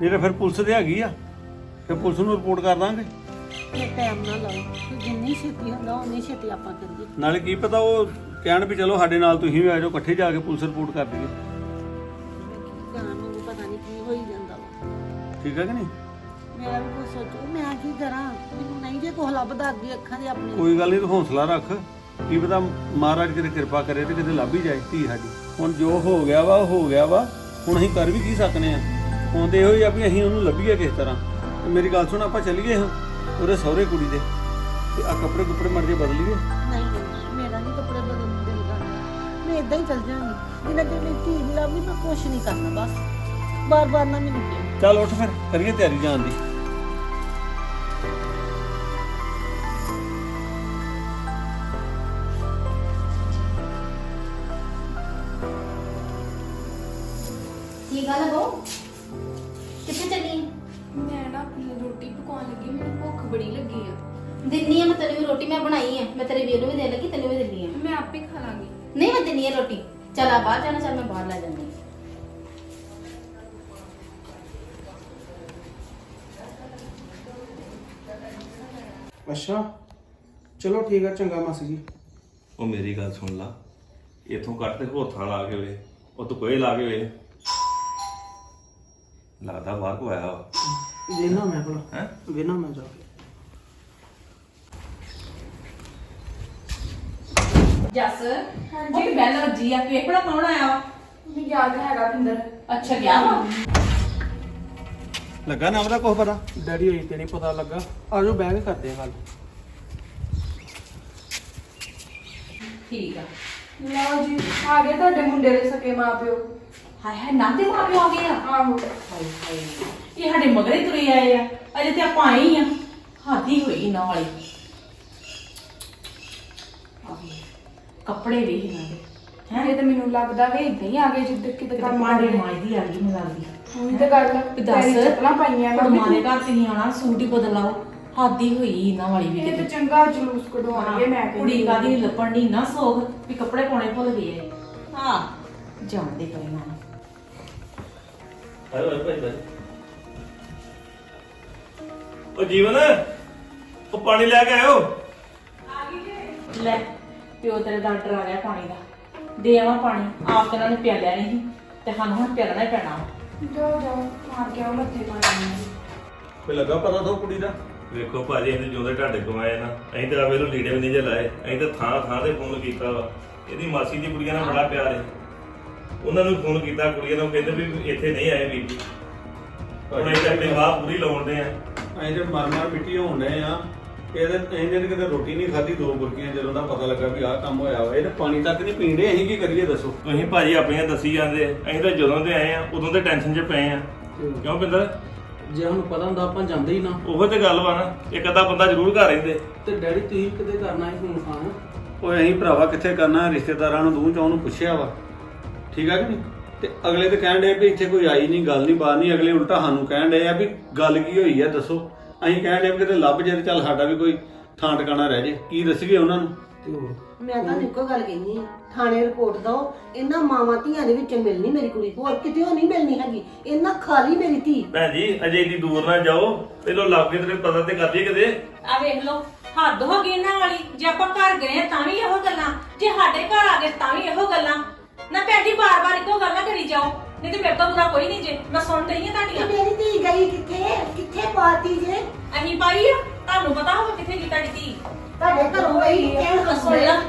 ਨਹੀਂ ਤਾਂ ਫਿਰ ਪੁਲਿਸ ਤੇ ਹੈਗੀ ਆ। ਫਿਰ ਪੁਲਿਸ ਨੂੰ ਰਿਪੋਰਟ ਕਰ ਦਾਂਗੇ। ਇਹ ਟਾਈਮ ਨਾ ਲਾਓ। ਕਿ ਜਿੰਨੀ ਛੇਤੀ ਹੁੰਦਾ ਉਨੀ ਛੇਤੀ ਆਪਾਂ ਕਰੀਏ। ਨਾਲੇ ਕੀ ਪਤਾ ਉਹ ਕਹਿਣ ਵੀ ਚਲੋ ਸਾਡੇ ਨਾਲ ਤੁਸੀਂ ਵੀ ਆ ਜਾਓ ਇਕੱਠੇ ਜਾ ਕੇ ਪੁਲਿਸ ਰਿਪੋਰਟ ਕਰ ਦਈਏ। ਠੀਕ ਹੈ ਕਿ ਨਹੀਂ? ਮੇਰਾ ਵੀ ਕੁਝ ਸੋਚੋ ਮੈਂ ਕੀ ਕਰਾਂ? ਮੈਨੂੰ ਨਹੀਂ ਜੇ ਕੁਝ ਲੱਭਦਾ ਅੱਗੇ ਅੱਖਾਂ ਦੇ ਆਪਣੇ ਕੋਈ ਗੱਲ ਨਹੀਂ ਤੂੰ ਹੌਸਲਾ ਰੱਖ। ਕੀ ਪਤਾ ਮਹਾਰਾਜ ਕਿਤੇ ਕਿਰਪਾ ਕਰੇ ਤੇ ਕਿਤੇ ਲੱਭ ਹੀ ਜਾਏ ਧੀ ਸਾਡੀ। ਹੁਣ ਜੋ ਹੋ ਗਿਆ ਵਾ ਉਹ ਹੋ ਗਿਆ ਵਾ। ਹੁਣ ਅਸੀਂ ਕਰ ਵੀ ਕੀ ਸਕਨੇ ਆ? ਹੁਣ ਤੇ ਇਹੋ ਹੀ ਆ ਵੀ ਅਸੀਂ ਉਹਨੂੰ ਲੱਭੀਏ ਕਿਸ ਤਰ੍ਹਾਂ। ਤੇ ਮੇਰੀ ਗੱਲ ਸੁਣ ਆਪਾਂ ਚੱਲੀਏ ਹਾਂ ਉਹਦੇ ਸਹੁਰੇ ਕੁੜੀ ਦੇ। ਤੇ ਆ ਕੱਪੜੇ ਕੁੱਪੜੇ ਮਰ ਜੇ ਬਦਲੀਏ ਨਹੀਂ ਨਹੀਂ, ਮੇਰਾ ਨਹੀਂ ਕੱਪੜੇ ਬਦਲਣ ਨੂੰ ਦਿਲ ਕਰਦਾ। ਮੈਂ ਇਦਾਂ ਹੀ ਚੱਲ ਜਾਵਾਂਗੀ ਜਿੰਨਾ ਚਿਰ ਮੇਰੀ ਧੀ ਨਹੀਂ ਲੱਭਦੀ ਮੈਂ ਕੁਛ ਨਹੀਂ ਕਰਨਾ ਬਸ। ਬਾਰ ਬਾਰ ਨਾ ਮੈਨੂੰ ਕਿਹਾ। ਚੱਲ ਉੱਠ ਫਿਰ ਕਰੀਏ ਤਿਆਰੀ ਜਾਣ ਦੀ। ਚਲੋ ਠੀਕ ਆ ਚੰਗਾ ਮਾਸੀ ਜੀ। ਉਹ ਮੇਰੀ ਗੱਲ ਸੁਣ ਲਾ। ਇਥੋਂ ਕੱਟ ਤੇ ਹੋਰ ਥਾਂ ਲਾ ਕੇ ਵੇ ਉਹ ਤੂੰ ਕੋਈ ਲਾ ਕੇ ਵੇ। ਲੱਗਦਾ ਬਾਹਰ ਕੋ ਆਇਆ ਵਾ। ਵੇਨਾ ਮੈਂ ਭਲਾ। ਹੈ? ਵੇਨਾ ਮੈਂ ਜਾ ਕੇ। ਜੱਸ ਹਾਂਜੀ ਬੈਲ ਵੱਜੀ ਆ। ਵੇਖ ਬੜਾ ਕੌਣ ਆਇਆ ਵਾ? ਯਾਦ ਹੈਗਾ ਪਿੰਦਰ। ਅੱਛਾ ਗਿਆ ਵਾ? ਲੱਗਾ ਨਾ ਉਹਦਾ ਕੁਝ ਪਤਾ? ਡੈਡੀ ਹੋਈ ਤੇ ਨਹੀਂ ਪਤਾ ਲੱਗਾ। ਆਜੋ ਬਹਿ ਕੇ ਕਰਦੇ ਆ ਗੱਲ। ਠੀਕ ਆ। ਲਓ ਜੀ ਆ ਗਏ ਤੁਹਾਡੇ ਮੁੰਡੇ ਦੇ ਸਕੇ ਮਾਪਿਓ। ਹਾਏ ਹਾਏ ਨਾ ਦੇ ਮਾਪੇ ਆ ਗਏ ਆ। ਆਹੋ। ਹਾਏ ਹਾਏ ਇਹ ਸਾਡੇ ਮਗਰੇ ਤੁਰੇ ਆਏ ਆ। ਅਜੇ ਤੇ ਆਪਾਂ ਆਏ ਹੀ ਆ। ਹਾਦੀ ਹੋਈ ਨਾ ਵਾਲੀ ਕੱਪੜੇ ਵੇਖ ਇਹਨਾਂ ਦੇ। ਇਹ ਤਾਂ ਮੈਨੂੰ ਲੱਗਦਾ ਵੀ ਇਦਾਂ ਹੀ ਆ ਗਏ ਜਿੱਦ ਕਿਤੇ ਤੇ ਕੰਮ ਕਰਦੇ ਮਾਜਦੀ ਆ ਗਈ ਮੈਨੂੰ ਲੱਗਦੀ। ਉਹੀ ਤਾਂ ਗੱਲ ਆ। ਪੈਰੀਂ ਚੱਪਲਾਂ ਪਾਈਆਂ ਵੀ। ਮਾਰੇ ਘਰ ਤੇ ਨਹੀਂ ਆਣਾ ਸੂਟ ਹੀ ਬਦਲਾਓ ਹਾਦੀ ਹੋਈ ਇਹਨਾਂ ਵਾਲੀ ਵੀ। ਇਹ ਤਾਂ ਕਿਤੇ ਚੰਗਾ ਜਲੂਸ ਕਢਵਾਉਣਗੇ ਮੈਂ ਕਹਿੰਦੀ ਕੁੜੀ ਕਾਦੀ ਲੱਪਣ ਨਹੀਂ ਨਾ ਸੋਗ ਵੀ ਕੱਪੜੇ ਪਾਉਣੇ ਭੁੱਲ ਗਏ ਆ। ਹਾਂ। ਜਾਣਦੇ ਪਏ ਨਾ ਆਇਓ ਆਇਓ ਭਾਈ ਭਾਈ ਉਹ ਜੀਵਨ ਉਹ ਪਾਣੀ ਲੈ ਕੇ ਆਇਓ। ਲੈ ਪਿਓ ਤੇਰੇ ਦਾ ਆ ਗਿਆ ਪਾਣੀ ਦਾ। ਦੇ ਆਵਾਂ ਪਾਣੀ ਆਪ ਤਾਂ ਇਹਨਾਂ ਨੇ ਪਿਆਲਿਆ ਨਹੀਂ ਤੇ ਸਾਨੂੰ ਹੁਣ ਪਿਆਲਣਾ ਹੀ ਪੈਣਾ। ਜਾਓ ਜਾਓ ਮਾਰ ਕੇ ਆਓ ਮੱਥੇ ਪਾਣੀ ਕੋਈ ਲੱਗਾ ਪਤਾ ਤੋਂ ਕੁੜੀ ਦਾ? ਵੇਖੋ ਭਾਜੀ ਇਹਦੇ ਜਿਉਂਦੇ ਢਾਡੇ ਕਮਾਏ ਨਾ। ਅਸੀਂ ਤਾਂ ਆਵੇ ਨੂੰ ਲੀੜੇ ਵੀ ਨਹੀਂ ਜੇ ਲਾਏ। ਅਸੀਂ ਤਾਂ ਥਾਂ ਥਾਂ ਤੇ ਫੋਨ ਕੀਤਾ ਵਾ। ਇਹਦੀ ਮਾਸੀ ਦੀ ਕੁੜੀਆਂ ਨਾਲ ਬੜਾ ਪਿਆਰ ਹੈ ਉਹਨਾਂ ਨੂੰ ਫੋਨ ਕੀਤਾ ਕੁੜੀਆਂ ਨੂੰ ਕਹਿੰਦੇ ਵੀ ਇੱਥੇ ਨਹੀਂ ਆਏ ਜੀ ਹੁਣ ਇਹ ਆਪਣੀ ਵਾਹ ਪੂਰੀ ਲਾਉਂਦੇ ਆ। ਅਸੀਂ ਤੇ ਮਰ ਮਰ ਮਿੱਟੀ ਹੋਣ ਡਏ ਆ। ਇਹਦੇ ਇਹਨੇ ਤਾਂ ਕਿਤੇ ਰੋਟੀ ਨਹੀਂ ਖਾਧੀ ਦੋ ਬੁਰਕੀਆਂ ਜਦੋਂ ਦਾ ਪਤਾ ਲੱਗਾ ਵੀ ਆਹ ਕੰਮ ਹੋਇਆ ਵਾ। ਇਹ ਤੇ ਪਾਣੀ ਤੱਕ ਨਹੀਂ ਪੀਂਦੇ ਅਸੀਂ ਕੀ ਕਰੀਏ ਦੱਸੋ? ਤੁਸੀਂ ਭਾਜੀ ਆਪਣੀਆਂ ਦੱਸੀ ਜਾਂਦੇ। ਅਸੀਂ ਤਾਂ ਜਦੋਂ ਦੇ ਆਏ ਆ ਉਦੋਂ ਤੇ ਟੈਨਸ਼ਨ 'ਚ ਪਏ ਆ। ਕਿਉਂ ਪਿੰਦਰ ਜੇ ਸਾਨੂੰ ਪਤਾ ਹੁੰਦਾ ਆਪਾਂ ਜਾਂਦੇ ਹੀ ਨਾ। ਉਹੋ ਤੇ ਗੱਲ ਵਾ ਨਾ ਇੱਕ ਅੱਧਾ ਬੰਦਾ ਜ਼ਰੂਰ ਘਰ ਰਹਿੰਦੇ। ਤੇ ਡੈਡੀ ਤੁਸੀਂ ਕਿਤੇ ਕਰਨਾ ਹੈ ਫੋਨ ਖਾਣ ਓਏ ਅਸੀਂ ਭਰਾਵਾ ਕਿੱਥੇ ਕਰਨਾ ਰਿਸ਼ਤੇਦਾਰਾਂ ਨੂੰ ਦੂੰ ਚੋਂ ਨੂੰ ਪੁੱਛਿਆ ਵਾ। ਠੀਕ ਆ ਕਿ ਨਹੀਂ? ਤੇ ਅਗਲੇ ਤੇ ਕਹਿਣ ਡਏ ਵੀ ਇੱਥੇ ਕੋਈ ਆਈ ਨਹੀਂ ਗੱਲ ਨਹੀਂ ਬਾਤ ਨਹੀਂ ਅਗਲੇ ਉਲਟਾ ਸਾਨੂੰ ਕਹਿਣ ਡਏ ਆ ਵੀ ਗੱਲ ਕੀ ਹੋਈ ਆ ਦੱਸੋ। ਅਸੀਂ ਕਹਿਣ ਡਏ ਵੀ ਕਿਤੇ ਲੱਭ ਜੇ ਤੇ ਚੱਲ ਸਾਡਾ ਵੀ ਕੋਈ ਥਾਂ ਟਿਕਾਣਾ ਰਹਿ ਜੇ। ਕੀ ਦੱਸੀਏ ਉਹਨਾਂ ਨੂੰ? ਤੇ ਹੋਰ? ਮੈਂ ਤਾਂ ਇੱਕੋ ਗੱਲ ਕਹਿੰਦੀ ਆ ਥਾਣੇ ਰਿਪੋਰਟ ਦਿਓ ਇਹਨਾਂ ਮਾਵਾਂ ਧੀਆਂ ਦੇ ਵਿੱਚ ਮਿਲਣੀ ਮੇਰੀ ਕੁੜੀ ਹੋਰ ਕਿਤੇ ਉਹ ਨਹੀਂ ਮਿਲਣੀ ਹੈਗੀ ਇਹਨਾਂ ਖਾਲੀ ਮੇਰੀ ਧੀ। ਭੈਣ ਜੀ ਅਜੇ ਇੰਨੀ ਦੂਰ ਨਾ ਜਾਓ ਪਹਿਲਾਂ ਲੱਗ ਕੇ ਤੇਰੇ ਪਤਾ ਤੇ ਕਰ ਲਈਏ ਕਿਤੇ ਆ ਵੇਖ ਲਓ ਹੱਦ ਹੋ ਗਈ ਇਹਨਾਂ ਵਾਲੀ ਜੇ ਆਪਾਂ ਘਰ ਗਏ ਆ ਤਾਂ ਵੀ ਇਹੋ ਗੱਲਾਂ ਜੇ ਸਾਡੇ ਘਰ ਆ ਗਏ ਤਾਂ ਵੀ ਇਹੋ ਗੱਲਾਂ। ਨਾ ਭੈਣ ਜੀ ਬਾਰ-ਬਾਰ ਇੱਕੋ ਗੱਲਾਂ ਕਰੀ ਜਾਓ ਨਹੀਂ ਤੇ ਮੇਰੇ ਤੋਂ ਬੁਰਾ ਕੋਈ ਨਹੀਂ ਜੇ ਮੈਂ ਸੁਣ ਰਹੀ ਹਾਂ ਤੇ ਤੁਹਾਡੀਆਂ। ਮੇਰੀ ਧੀ ਗਈ ਕਿੱਥੇ? ਕਿੱਥੇ ਪਾਤੀ ਜੇ? ਅਹੀਂ ਪਾਈ ਆ ਤੁਹਾਨੂੰ ਪਤਾ ਹੋਵੇ ਕਿੱਥੇ ਗਈ ਤੁਹਾਡੀ ਧੀ ਤੁਹਾਡੇ ਘਰੋਂ ਗਈ ਕਹਿਣ ਸੁਣ ਹੱਸਦੇ ਲਾ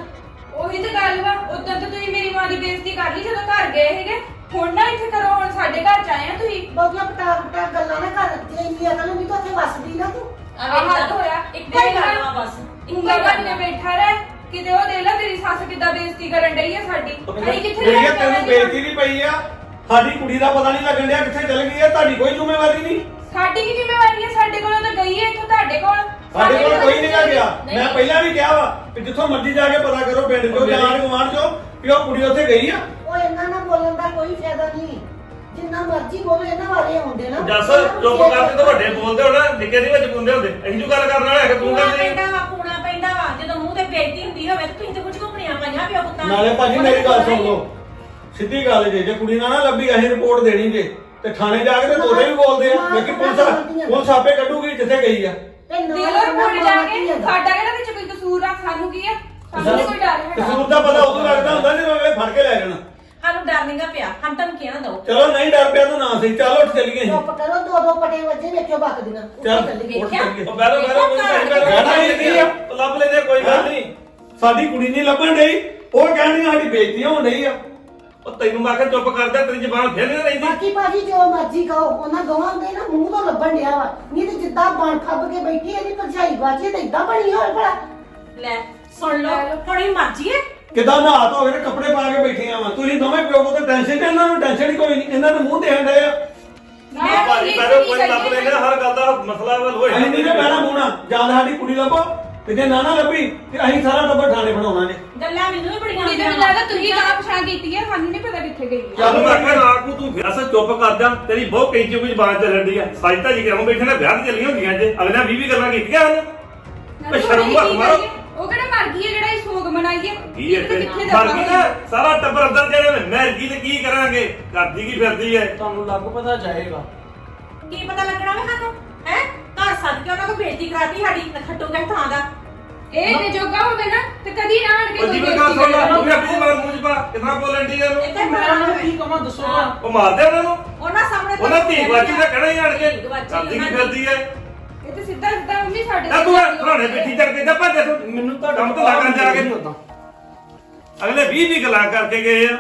ਉਹੀ ਤਾਂ ਗੱਲ ਵਾ। ਉਦੋਂ ਤਾਂ ਤੁਸੀਂ ਮੇਰੀ ਮਾਂ ਦੀ ਬੇਇੱਜ਼ਤੀ ਕਰ ਲਈ ਜਦੋਂ ਘਰ ਗਏ ਸੀਗੇ। ਹੁਣ ਨਾ ਇੱਥੇ ਕਰੋ ਹੁਣ ਸਾਡੇ ਘਰ ਚ ਆਏ ਆ ਤੁਸੀਂ। ਬਹੁਤੀਆਂ ਪਟਾ ਪਟਾ ਗੱਲਾਂ ਨਾ ਕਰ। ਜੇ ਇੰਨੀ ਅਕਲ ਹੁੰਦੀ ਤਾਂ ਉੱਥੇ ਵਸਦੀ ਨਾ ਤੂੰ। ਆ ਆਹ ਵੇਖ ਹੱਦ ਲਾ ਹੋਇਆ। ਇੱਕੋ ਹੀ ਗੱਲ ਆ ਬਸ। ਇੱਕੋ ਉਂਗਲ ਹੀ ਬਣ ਗੱਲ ਕੇ ਆ। ਬੈਠਾ ਰਹਿ। ਕਿਤੇ ਉਹ ਦੇਖ ਲੈ ਤੇਰੀ ਸੱਸ ਕਿੱਦਾਂ ਬੇਇੱਜ਼ਤੀ ਕਰਨ ਡਈ ਆ ਸਾਡੀ। ਅਸੀਂ ਕਿੱਥੇ ਆ ਕੇ ਤੈਨੂੰ? ਬੇਇੱਜ਼ਤੀ ਨਹੀਂ ਪਈ ਆ। ਸਾਡੀ ਕੁੜੀ ਦਾ ਪਤਾ ਨਹੀਂ ਲੱਗਣ ਡਿਆ ਕਿੱਥੇ ਚਲ ਗਈ ਆ। ਤੁਹਾਡੀ ਕੋਈ ਜ਼ਿੰਮੇਵਾਰੀ ਨਹੀਂ। ਸਾਡੀ ਕੀ ਜ਼ਿੰਮੇਵਾਰੀ ਹੈ ਸਾਡੇ ਕੋਲੋਂ ਤਾਂ ਗਈ ਹੈ ਇੱਥੋਂ ਤੁਹਾਡੇ ਕੋਲ। ਸਾਡੇ ਕੋਲ ਕੋਈ ਨਹੀਂ ਗਿਆ। ਨਹੀਂ। ਮੈਂ ਪਹਿਲਾਂ ਵੀ ਕਿਹਾ ਵਾ ਕਿ ਜਿੱਥੋਂ ਮਰਜ਼ੀ ਜਾ ਕੇ ਪਤਾ ਕਰੋ ਪਿੰਡ ਚੋਂ ਜਾਂ ਗੁਆਂਢ ਚੋਂ ਵੀ ਉਹ ਕੁੜੀ ਉੱਥੇ ਗਈ ਆ। ਉਹ ਇਹਨਾਂ ਨਾਲ ਬੋਲਣ ਦਾ ਕੋਈ ਫਾਇਦਾ ਨਹੀਂ। ਜਿੰਨਾ ਮਰਜ਼ੀ ਬੋਲੋ ਇਹਨਾਂ ਵਾਲੇ ਆਉਂਦੇ ਨਾ। ਜੱਸ ਚੁੱਪ ਕਰਕੇ ਤਾਂ ਵੱਡੇ ਬੋਲਦੇ ਹੋਣਾ ਨਿੱਕੇ ਨਹੀਂ ਵਿੱਚ ਪੁੰਦੇ ਹੁੰਦੇ। ਅਸੀਂ ਜੋ ਗੱਲ ਕਰਨ ਵਾਲੇ ਹੈਗੇ ਤੂੰ ਪੂਣਾ ਕਹਿੰਦੀ? ਪੈਂਦਾ ਵਾ ਪੂਣਾ ਪੈਂਦਾ ਵਾ। ਜਦੋਂ ਮੂੰਹ ਤੇ ਬੇਇੱਜ਼ਤੀ ਹੁੰਦੀ ਹੋਵੇ ਤੇ ਤੁਸੀਂ ਤੇ ਕੁਝ ਘੁੰਮਣੀਆਂ ਪਾਈਆਂ ਪਿਓ ਪੁੱਤਾਂ ਨੂੰ। ਨਾਲੇ ਭਾਜੀ ਮੇਰੀ ਗੱਲ ਸੁਣ ਲਓ। ਸਿੱਧੀ ਗੱਲ ਜੇ ਜੇ ਕੁੜੀ ਨਾਲ ਨਾ ਲੱਭੀ ਅਸੀਂ ਰਿਪੋਰਟ ਦੇਣੀ ਜੇ। ਤੇ ਥਾਣੇ ਜਾ ਕੇ ਤੇ ਤੋਤੇ ਵੀ ਬੋਲਦੇ ਆ ਲੇਕਿਨ ਪੁਲਿਸ ਪੁਲਿਸ ਆਪੇ ਕੱਢੂਗੀ ਜਿੱਥੇ ਗਈ ਆ। ਤੇ ਨਾ ਦਿਲੋਂ ਰਿਪੋਰਟ ਜਾ ਕੇ ਧੀਆਂ ਦਾ। ਸਾਡਾ ਕਿਹੜਾ ਵਿੱਚ ਕੋਈ ਕਸੂਰ ਆ? ਸਾਨੂੰ ਕੀ ਆ? ਸਾਨੂੰ ਨੀ ਕੋਈ ਡਰ ਹੈਗਾ। ਕਸੂਰ ਦਾ ਪਤਾ ਉਦੋਂ ਲੱਗਦਾ ਹੁੰਦਾ ਜਦੋਂ ਅਗਲੇ ਫੜ ਕੇ ਲੈ ਜਾਣ। ਸਾਨੂੰ ਡਰ ਨਹੀਂਗਾ ਪਿਆ। ਹਮ ਧਮਕੀਆਂ ਨਾ ਦਿਓ। ਚਲੋ ਨਹੀਂ ਡਰ ਪਿਆ ਤਾਂ ਨਾ ਸਹੀ। ਚਲੋ ਉੱਠ ਚੱਲੀਏ ਅਸੀਂ। ਚੁੱਪ ਕਰੋ ਦੋ ਦੋ ਪਟੇ ਵੱਜੇ ਵੇਖਿਓ ਬਕਦੀਆਂ ਚੱਲ ਚੱਲੀਏ। ਉੱਠ ਵੇਖਿਆ? ਚੱਲੀਏ। ਉਹ ਬੈਠੋ ਬੈਠੋ ਕੋਈ ਨਹੀਂ। ਰਹਿਣਾ ਹੀ ਨਹੀਂ ਆ। ਲੱਭ ਲੈਂਦੇ ਕੋਈ ਗੱਲ ਨਹੀਂ। ਸਾਡੀ ਕੁੜੀ ਨਹੀਂ ਲੱਭਣ ਡਈ। ਉਹ ਕਹਿਣੀ ਸਾਡੀ ਬੇਇੱਜ਼ਤੀ ਹੋਣ ਡਈ ਆ। ਉਹ ਤੈਨੂੰ ਮੈਂ ਆਖਿਆ ਚੁੱਪ ਕਰ ਜਾ ਤੇਰੀ ਜ਼ਬਾਨ ਫੇਰ ਨਹੀਂ ਰਹਿੰਦੀ। ਬਾਕੀ ਭਾਜੀ ਜੋ ਮਰਜ਼ੀ ਕਹੋ ਉਹਨਾਂ ਦੋਵਾਂ ਦੇ ਨਾ ਮੂੰਹ ਤੋਂ ਲੱਭਣ ਡਿਆ ਵਾ। ਨਹੀਂ ਤੇ ਜਿੱਦਾਂ ਬਣ ਖੱਬ ਕੇ ਬੈਠੀ ਇਹਦੀ ਭਰਜਾਈ ਬਾਜੀ ਤੇ ਇਦਾਂ ਬਣੀ ਹੋਏ ਭਲਾ। ਲੈ ਸੁਣ ਲਓ ਇਹ ਮਰਜ਼ੀ ਹੈ। ਕਿਦਾਂ ਨਾ ਹੱਥ ਹੋ ਗਏ ਤੇ ਕੱਪੜੇ ਪਾ ਕੇ ਬੈਠੀਆਂ ਵਾ? ਤੁਸੀਂ ਦੋਵੇਂ ਪਿਓ ਪੁੱਤ ਟੈਨਸ਼ਨ ਤੇ ਇਹਨਾਂ ਨੂੰ ਟੈਨਸ਼ਨ ਹੀ ਕੋਈ ਨਹੀਂ ਇਹਨਾਂ ਦੇ ਮੂੰਹ ਦੇਣ ਡਏ ਆ। ਮੈਂ ਭਾਜੀ ਕੀ ਪਹਿਲਾਂ ਕੋਈ? ਲੱਭ ਲੈਂਦੇ ਹਰ ਗੱਲ ਦਾ ਮਸਲਾ ਹੱਲ ਹੋਏ। ਅਸੀਂ ਨਹੀਂ ਕਹਿਣਾ ਮੂਣਾ ਜਾਂ ਤਾਂ ਸਾਡੀ ਕੁੜੀ ਲੱਭੋ। ਤੇ ਜੇ ਨਾ ਨਾ ਲੱਭੀ ਤੇ ਅਸੀਂ ਸਾਰਾ ਟੱਬਰ ਥਾਣੇ ਬਣਾਉਣਾ ਜੇ। ਗੱਲਾਂ ਮੈਨੂੰ ਵੀ ਬੜੀਆਂ ਮੈਨੂੰ ਲੱਗਦਾ ਤੁਸੀਂ ਗਾਹ ਪਛਾਣ ਕੀਤੀ ਹੈ ਸਾਨੂੰ ਨਹੀਂ ਪਤਾ ਕਿੱਥੇ ਗਈ ਹੈ ਚੱਲ ਮੈਂ ਆਖਿਆ ਨਾ ਕੋ ਤੂੰ ਅਸਾਂ ਚੁੱਪ ਕਰ ਜਾ ਤੇਰੀ ਬਹੁਤ ਕਈ ਚੀਜ਼ ਜ਼ਬਾਨ ਚੱਲਣ ਦੀ ਆ। ਤਾਂ ਜੀ ਕਰਾਂ ਬੈਠੇ ਨੇ ਵਿਆਹ ਤੇ ਚੱਲੀਆਂ ਹੁੰਦੀਆਂ ਜੇ। ਅਗਲੇ 20 20 ਗੱਲਾਂ ਕੀਤੀਆਂ ਹਨ। ਨਾਲੇ ਸ਼ਰਮ ਉਹਨੇ ਹੱਥ ਕੀ ਮਾਰੋ। ਕਰੀਏ? ਉਹ ਕਿਹੜਾ ਮਰ ਗਈ ਹੈ ਜਿਹੜਾ ਇਹ ਸੋਗ ਮਨਾਈਏ? ਕੀ ਹੈ ਇਹ ਤਾਂ ਤੇ ਕਿੱਥੇ ਮਰ ਗਈ ਨਾ ਦੱਸਾਂਗੇ ਸਾਰਾ ਟੱਬਰ ਅੰਦਰ ਜਿਹੜੇ ਮਹਿਰ ਕੀ ਤੇ ਕੀ ਕਰਾਂਗੇ? ਕਰਦੀ ਕੀ ਫਿਰਦੀ ਹੈ ਤੁਹਾਨੂੰ ਲੱਗ ਪਤਾ ਜਾਏਗਾ। ਕੀ ਪਤਾ ਲੱਗਣਾ ਵੇ ਸਾਨੂੰ? ਹੈ? ਘਰ ਸੱਦ ਕੇ ਉਹਨਾਂ ਕੋ ਬੇਇੱਜ਼ਤੀ ਕਰਾਤੀ ਸਾਡੀ ਨਖੱਟੋ ਕੇ ਥਾਂ ਦਾ। ਇਹ ਨੇ ਜੋਗਾ ਹੋਵੇ ਨਾ ਤੇ ਕਦੀ ਨਾ ਆਣ ਕੇ ਉਹ ਕੋਈ ਜਿਵੇਂ ਗੱਲ ਬੇਇੱਜ਼ਤੀ ਸੁਣ ਲਾ ਕਰੇ। ਤੂੰ ਵੀ ਆਪਣੀ ਮਾਰ ਮੂੰਹ ਚ ਪਾ ਕਿਤਨਾ ਬੋਲਣ ਦੀ ਇਹਨੂੰ? ਤੇ ਮੈਂ ਉਹਨਾਂ ਨੂੰ। ਕੀ ਕਵਾਂ ਦੱਸੋ ਤਾਂ। ਉਹ ਮਾਰਦੇ ਉਹਨਾਂ ਨੂੰ। ਉਹਨਾਂ ਸਾਹਮਣੇ ਤਾਂ ਉਹਨਾਂ ਧੀ ਗਵਾਚੀ ਦਾ ਕਹਿਣਾ ਹੀ ਆਣ ਕੇ ਧੀ ਗਵਾਚੀ ਕਰਦੀ ਕੀ ਉਹਨਾਂ ਦੀ। ਫਿਰਦੀ ਐ? ਇਹ ਤੇ ਸਿੱਧਾ ਸਿੱਧਾ ਮੰਮੀ ਸਾਡੇ ਤਾਂ ਤੂੰ ਘਰਾਣੇ ਪਿੱਠੀ ਚੱਕ ਕੇ ਜਾ ਭੱਜ ਤੂੰ। ਮੈਨੂੰ ਤੁਹਾਡਾ ਕੰਮ ਤੋਂ ਲੱਗਣ ਜਾ ਕੇ। ਨਹੀਂ ਅਗਲੇ 20 20 ਗੱਲਾਂ ਕਰਕੇ ਗਏ ਆ।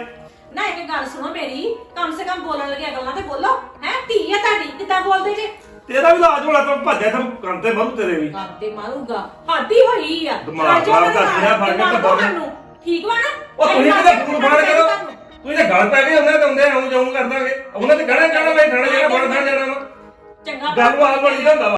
ਨਾ ਇੱਕ ਗੱਲ ਸੁਣੋ ਮੇਰੀ ਕਮ ਸੇ ਕਮ ਬੋਲਣ ਲੱਗਿਆ ਗੱਲਾਂ ਤੇ ਬੋਲੋ। ਹੈ ਧੀ ਆ ਤੁਹਾਡੀ ਕਿੱਦਾਂ ਬੋਲਦੇ ਜੇ? ਤੇਰਾ ਵੀ ਇਲਾਜ ਹੋਣਾ ਤੂੰ ਭੱਜਿਆ ਤੂੰ ਕੰਨ ਤੇ ਮਰੂ ਤੇਰੇ ਵੀ। ਕਰਦੇ ਮਾਰੂਗਾ ਹਾਦੀ ਹੋਈ ਆ। ਦਿਮਾਗ ਰਾਜਾ ਖਰਾਬ ਕਰ ਦਿਆ, ਫੜ ਕੇ ਦਿਮਾਗ ਧੱਬਾ ਤੁਹਾਨੂੰ। ਠੀਕ ਵਾ ਨਾ? ਉਹ ਤੁਸੀਂ ਕਿਤੇ ਫੋਨ ਫੜ ਕੇ ਤੂੰ ਇਹ ਗੱਲ ਪੈ ਗਈ ਉਹਨਾਂ ਤੇ ਹੁੰਦੇ ਆਉਂ ਜਾਉਂ ਕਰ ਦਾਂਗੇ ਉਹਨਾਂ ਤੇ ਕਹਿਣਾ ਕਹਿਣਾ ਮੈਂ ਥਾਣੇ ਜਾਣਾ ਥਾਣੇ ਜਾਣਾ ਵਾ। ਚੰਗਾ ਗੱਲ ਨੂੰ ਆਪ ਬਣੀ ਦਾ ਹੁੰਦਾ ਵਾ।